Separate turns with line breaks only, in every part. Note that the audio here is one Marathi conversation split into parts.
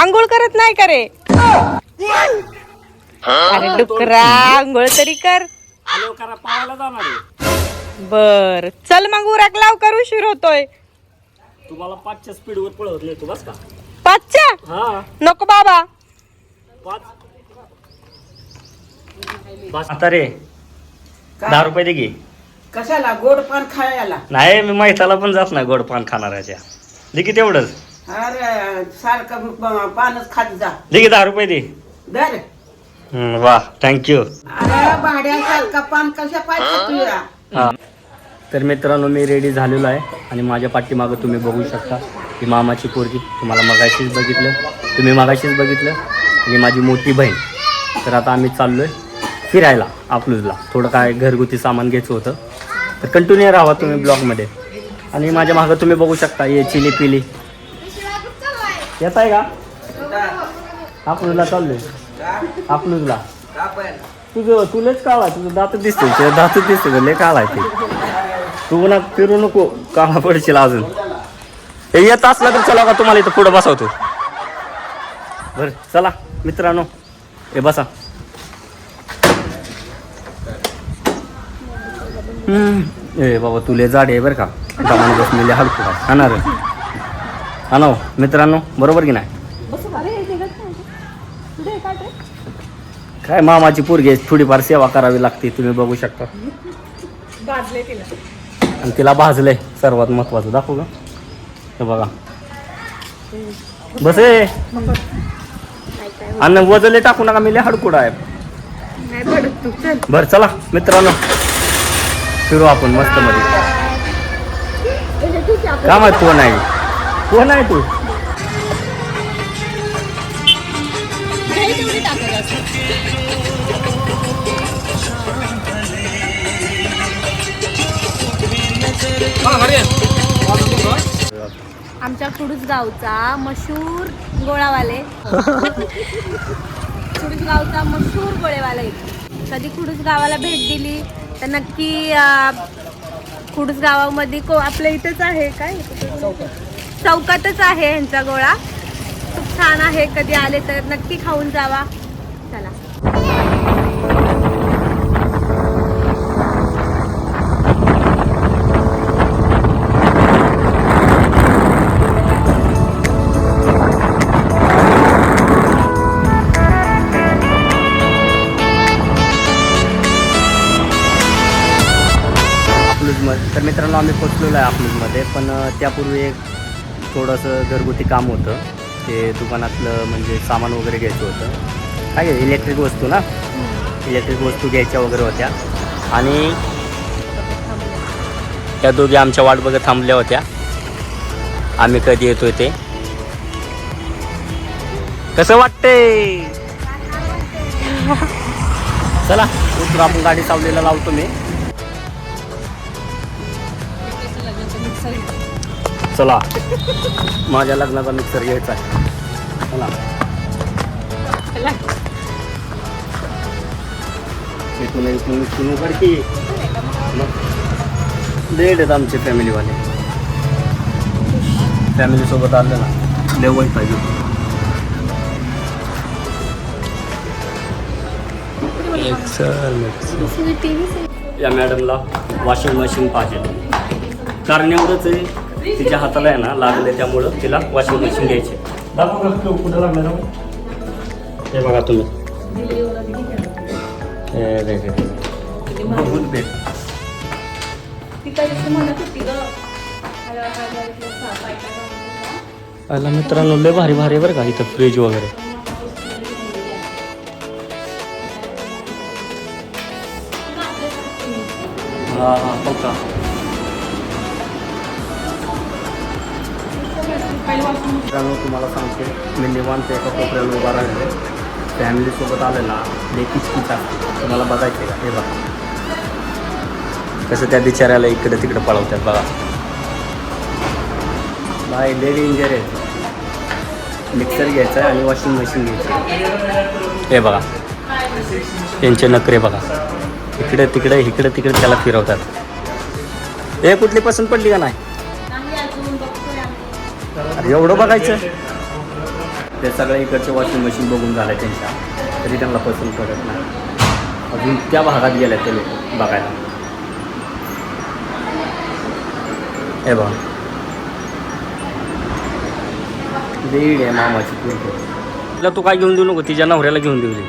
आंघोळ करत नाही का रे? अरे डुकरा आंघोळ तरी कर.
करा
बर चल मग उरक लवकर उशीर होतोय.
तुम्हाला पाचच्या स्पीडवर पळवत नाही तू बस का?
पाचच्या?
हा.
नको बाबा.
पाच. बस. आता रे दहा रुपये दे घे
कशाला? गोड पान खायला?
नाही मी मैताला पण जात नाही गोड पान खाणाऱ्याच्या. दे की तेवढंच.
अरे सारखं पानच खात जा.
दे की दहा रुपये दे.
दर.
हम्म, वा थँक्यू
अरे भाड्यासारखा पान कशा पाहिजे तुझ्या
हा. तर मित्रांनो मी रेडी झालेलो आहे आणि माझ्या पाठीमागं तुम्ही बघू शकता ही मामाची पोरगी तुम्हाला मगाशीच बघितलं. तुम्ही मगाशीच बघितलं आणि माझी मोठी बहीण. तर आता आम्ही चाललो आहे फिरायला अकलूजला थोडं काय घरगुती सामान घ्यायचं होतं. तर कंटिन्यू राहा तुम्ही ब्लॉगमध्ये आणि माझ्या मागं तुम्ही बघू शकता हे चिली पिली येत. आहे का? अकलूजला चाललोय अकलूजला तुझं तुलाच काळा तुझं दात दिसते तुझं दात दिसते लय काळा आहे ते. तू पुन्हा फिरू नको काळा पडशील अजून. हे येत असला तर चला का तुम्हाला इथं पुढं बसवतो. बर चला मित्रांनो. हे बसा. हम्म. ए बाबा तुले जाड आहे बरं का. दमान बस मिले हलकू. काय हाणार हा हो, मित्रांनो बरोबर की नाही? काय मामाची पोरगी थोडीफार सेवा करावी लागते तुम्ही बघू शकता. आणि तिला भाजलंय सर्वात महत्वाचं दाखवू का? हे बघा. बस आणि वजले टाकू नका मी हडकुडा आहे. बर चला मित्रांनो. फिरू आपण मस्त मध्ये. का माहीत कोण आहे? कोण आहे तू?
आमच्या कुडूस गावचा मशहूर गोळावाले. कुडूस गावचा मशहूर गोळेवाले. कधी कुडूस गावाला भेट दिली तर नक्की कुडूस गावामध्ये को आपल्या इथंच आहे काय? चौकातच आहे यांचा गोळा. खूप छान आहे कधी आले तर नक्की खाऊन जावा. चला.
तर मित्रांनो आम्ही पोचलेलो आहे अकलूजमध्ये पण त्यापूर्वी एक थोडंसं घरगुती काम होतं. ते दुकानातलं म्हणजे सामान वगैरे घ्यायचं होतं. काय इलेक्ट्रिक वस्तू ना? इलेक्ट्रिक वस्तू घ्यायच्या वगैरे होत्या. आणि त्या दोघी आमच्या वाट बघत थांबल्या होत्या. आम्ही कधी येतोय ते. कसं वाटतंय? चला उतर आपण गाडी सावलीला लावतो मी. चला. माझ्या लग्नाचा मिक्सर घ्यायचा आहे. चला. इथून इथून इथून लेट आहेत आमचे फॅमिलीवाले फॅमिलीसोबत आले ना लेवल पाहिजे. या मॅडमला वॉशिंग मशीन पाहिजे. कारण एवढंच आहे तिच्या हाताला आहे ना लागले त्यामुळं तिला वॉशिंग मशीन घ्यायची. दाखव का कुठं- कुठं लागलं ना हे बघा तुम्ही. हे मित्रांनो लय भारी भारी बरं का इथं फ्रीज वगैरे. हा हा हो का? मित्रांनो तुम्हाला सांगते मी निवांत एका कोपऱ्याला उभा राहिलो. फॅमिलीसोबत आलेला लेकीच किच तुम्हाला बघायचं आहे का? हे बघा. कसं त्या बिचाऱ्याला इकडे तिकडे पळवतात बघा. बाय लेडी इंजर आहे. मिक्सर घ्यायचा आहे आणि वॉशिंग मशीन घ्यायचं. हे बघा. त्यांचे नखरे बघा. इकडे तिकडे इकडे तिकडे त्याला फिरवतात. हे कुठली पसंत पडली का नाही? एवढं बघायचं? ते सगळ्या इकडचे वॉशिंग मशीन बघून झालं त्यांच्या. तरी त्यांना पसंत पडत नाही. अजून त्या भागात गेल्या ते लोक बघायला. हे बघा. दीड आहे मामाची तिला तू काय घेऊन देऊ नको? तिच्या नवऱ्याला घेऊन देऊ दे.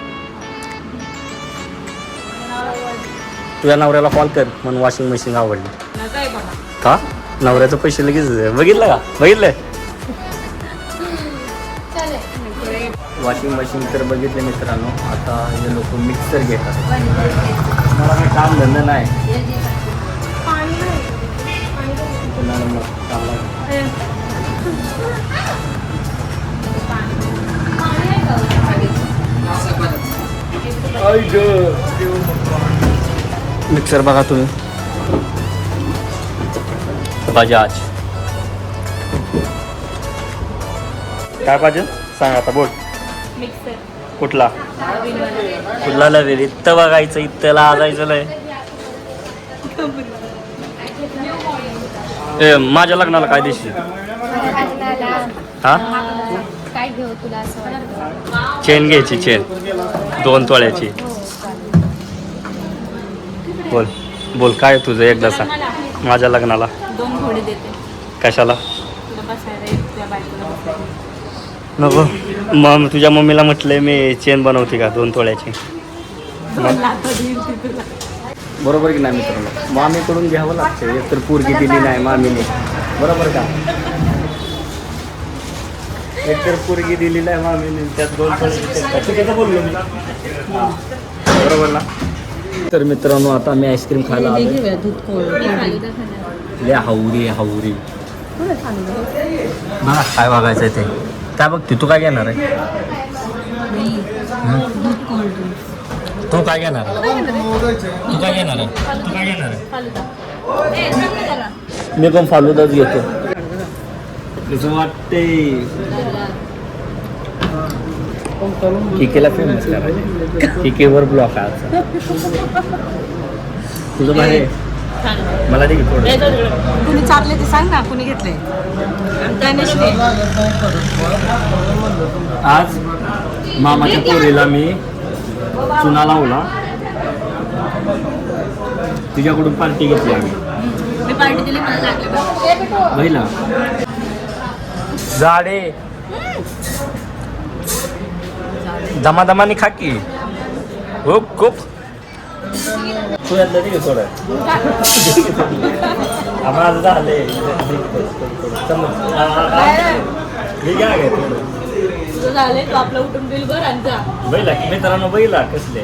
तुझ्या नवऱ्याला कॉल कर. म्हणून वॉशिंग मशीन आवडली. का नवऱ्याचं पैसे लगेच. बघितलं का? बघितलं वॉशिंग मशीन तर बघितलं मित्रांनो. आता हे लोक मिक्सर घेतात मला काही काम धंदा नाही. मिक्सर बघा तुम्ही. बजाज. काय पाहिजे? सांग आता बोल. कुठला? कुठला लवेल इथं बघायचं इथं लाजायचं लय. ए माझ्या लग्नाला काय देशील हा? चेन घ्यायची चेन. दोन तोळ्याची. बोल. बोल काय तुझं एकदा सांग. माझ्या लग्नाला. कशाला? नको. मग तुझ्या मम्मीला म्हटलंय मी चेन बनवते का दोन तोळ्याची. बरोबर की नाही मित्रांनो? मामीकडून घ्यावं लागतं. एक तर पोरगी दिली नाही मामीने. बरोबर का? एक तर पोरगी दिली नाही मामीने त्यात दोन तोळ्याची बोललो मी? बरोबर ना? तर मित्रांनो आता मी आईस्क्रीम खायला आलो ले हावरी हावरी बघा काय बघायचं आहे ते? काय बघते? तू काय घेणार आहे? तू काय घेणार आहे? तू काय घेणार आहे? तू काय घेणार आहे? मी पण फालुदाच घेतो. कसं वाटते किकेला फेमस करायचे किकेवर ब्लॉक आहे. तुझं आहे. मला थोडं.
कुणी चालले ते सांग ना कुणी घेतले?
आज मामाच्या पोरीला मी चुना लावला. तुझ्याकडून पार्टी घेतली आम्ही.
मी पार्टी दिली मला
झाडे. दमादमाने खा की. खूप खूप. तू यातलं दे की थोडं आम्हाला झाले
तुझं झाले तू आपलं उठून बिल भर आणि जा.
बैला मित्रांनो बैला कसले?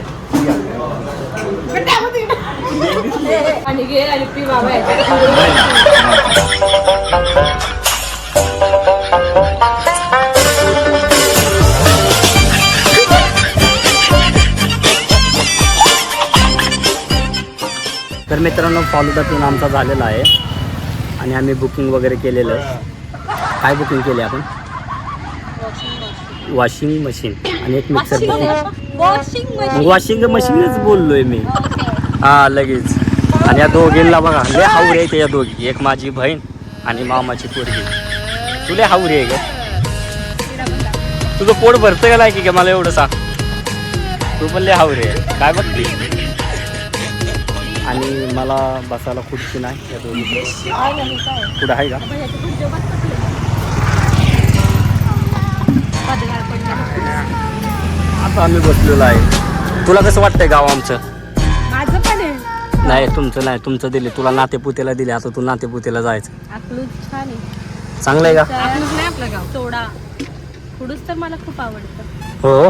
आणि घे आणि पी बाबा
मित्रांनो फालुदा पिऊन आमचा झालेला आहे. आणि आम्ही बुकिंग वगैरे केलेलं आहे. काय बुकिंग केले आपण? वॉशिंग मशीन आणि एक मिक्सर बुकिंग
वॉशिंग
मशीनच बोललोय मी. हा लगेच. आणि या दोघींना बघा लय हावरे आहेत या दोघी. एक माझी बहीण आणि मामाची पोरगी. तुला हावरे आहे का तुझं पोट भरतं का नाही की मला एवढं सांग. तू पण लय हावरे आहे. काय बघते आणि मला बसायला खुर्ची नाही या दोघी. कुठं आहे का? आता आम्ही बसलेलो आहे. तुला कसं वाटतंय गाव आमचं? नाही तुमचं नाही. तुमचं दिले. तुला नातेपुतेला दिले. आता तू नातेपुतेला जायचं. चांगलं आहे का?
आपलं गाव. तोडा खुडूस तर मला खूप आवडतं.
हो?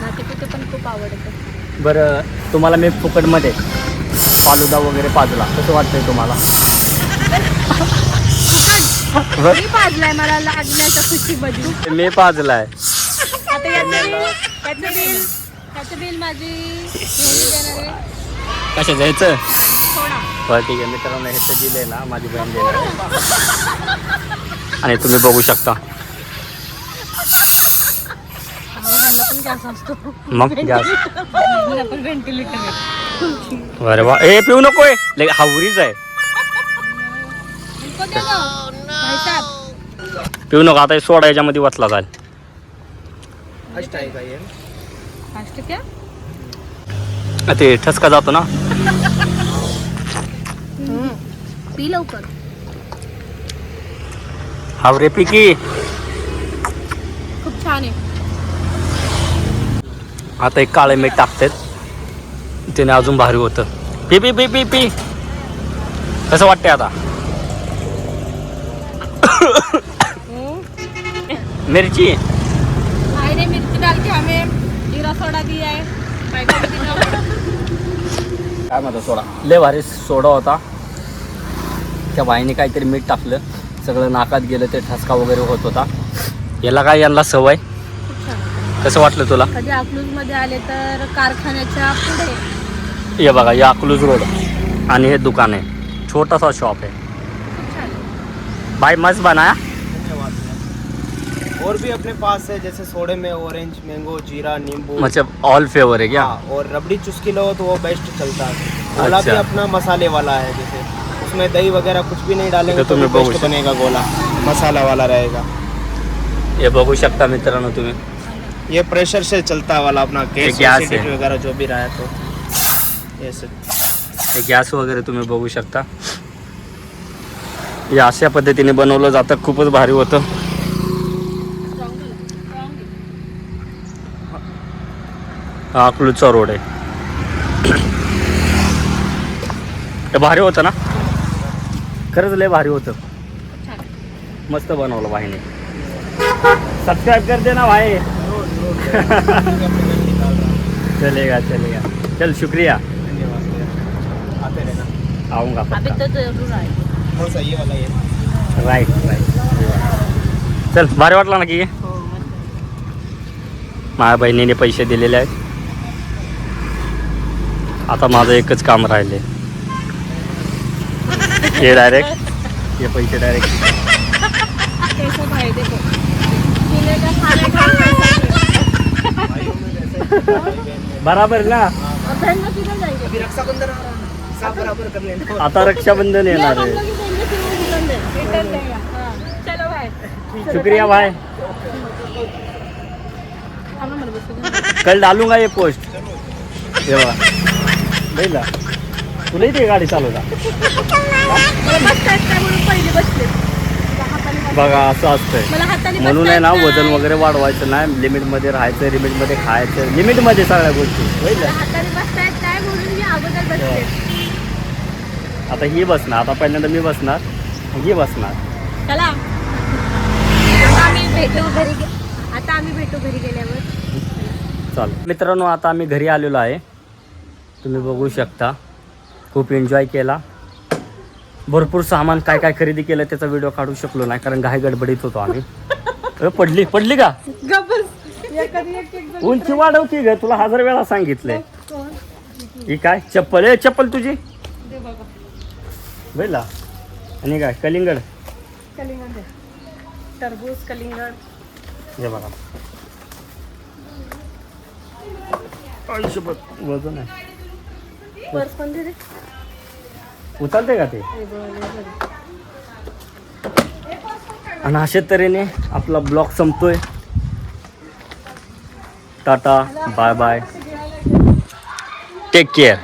नातेपुते पण खूप आवडतं.
बरं तुम्हाला मी फुकटमध्ये फालुदा वगैरे पाजला. कसं वाटतंय तुम्हाला?
मी पाजलाय मला लागण्याच्या
मी पाजलाय.
आता याचं बिल याचं बिल याचं बिल माझी मेहंदी देणार आहे.
कशा जायचं बरं ठीक आहे. मित्रांनो हे तर दिले ना माझी बहीण देणार आणि तुम्ही बघू शकता.
आम्हाला पण गॅस असतो.
मग गॅस.
मला पण व्हेंटिलेटर
अरे वा. ए पिऊ नकोय लय हावरीच आहे. पिऊ नको आता सोडा याच्यामध्ये वाचला जाईल ते ठसका जातो ना.
पी लवकर
हावरे पिकी.
खूप छान आहे.
आता एक काळे मीठ टाकतात. त्याने अजून भारी होतं. पी पी पी पी पी. कसं वाटतंय आता? मिरची?
भाई मिर्ची डाल के हमें जीरा सोडा दिया है बैगन भी दिया।
काय म्हणतो सोडा? लय भारी सोडा होता. त्या बाईने काहीतरी मीठ टाकलं. सगळं नाकात गेलं ते ठसका वगैरे होत होता. याला काय यांना सवय? कसं वाटलं तुला?
कधी आले तर कारखान्याच्या पुढे.
हे बघा हे अकलूज रोड. आणि हे दुकान आहे. छोटासा शॉप आहे.
खूप छान आहे.
भाई मस्त बनाया
और भी अपने पास है जैसे सोडे में ऑरेंज मैंगो जीरा नींबू.
मतलब ऑल फेवर है क्या?
हाँ, और रबड़ी चुस्की लो तो वो बेस्ट चलता है. गोला
अच्छा। भी।
अपना मसाले वाला है जैसे उसमें दही वगैरह कुछ भी नहीं डालेंगे
तो
तो
तुम्हें
बेस्ट बनेगा गोला. मसाला वाला रहेगा.
हे बघू शकता मित्रांनो तुम्ही.
ये प्रेशर से चलता वाला अपना. गैस
है।
वगैरह जो भी रहा है तो.
हे गॅस वगैरे तुम्ही बघू शकता. या अशा पद्धतीने बनवलं जातं खूपच भारी होतं. हा अकलूजचा रोड आहे. भारी होतं ना? खरंच लय भारी होतं. मस्त बनवलं भाईने सबस्क्राईब कर दे ना भाई. चलेगा चलेगा. चल शुक्रिया. आऊंगा
अभी तो जरूर
वाला ये
राईट राईट चल भारी वाटला ना की? माझ्या बहिणीने पैसे दिलेले आहेत. आता माझं एकच काम राहिले. हे डायरेक्ट हे पैसे डायरेक्ट। बराबर ना?
अभी रक्षाबंधन है
आता रक्षाबंधन येणार
हम
आहे शुक्रिया भाई
हम लोग बस
कल डालूंगा ये पोस्ट. हे बघा. बघितला तुला इथे गाडी चालवता.
पहिली
बघा असं असतंय. म्हणून आहे ना वजन. वगैरे वाढवायचं नाही. लिमिटमध्ये राहायचं लिमिटमध्ये खायचं लिमिटमध्ये सगळ्या गोष्टी बघितलं
हाताने बसता येत नाही म्हणून मी अगोदर बसते
आता ही बसणार आता पहिल्यांदा मी बसणार ही बसणार.
चला. आता आम्ही भेटू घरी गे- आता आम्ही भेटू घरी गेल्यावर.
चाल. मित्रांनो आता आम्ही घरी आलेलो आहे. तुम्ही बघू शकता. खूप एन्जॉय केला. भरपूर सामान काय काय खरेदी केलं त्याचा व्हिडिओ काढू शकलो नाही कारण घाई गडबडीत होतो आम्ही. अरे पडली पडली का? उंची वाढव की ग तुला हजार वेळा सांगितलंय. ही काय? चप्पल आहे चप्पल तुझी? बैला आणि काय कलिंगड?
कलिंगड टरबूज कलिंगड.
हे बघा. आयुष्यभर वजन आहे.
पर्स पण दे रे.
उचलते का ते?
हे बघ, हे बघ.
आणि अशा तऱ्हेने आपला blog संपतोय. Tata bye bye. Take care.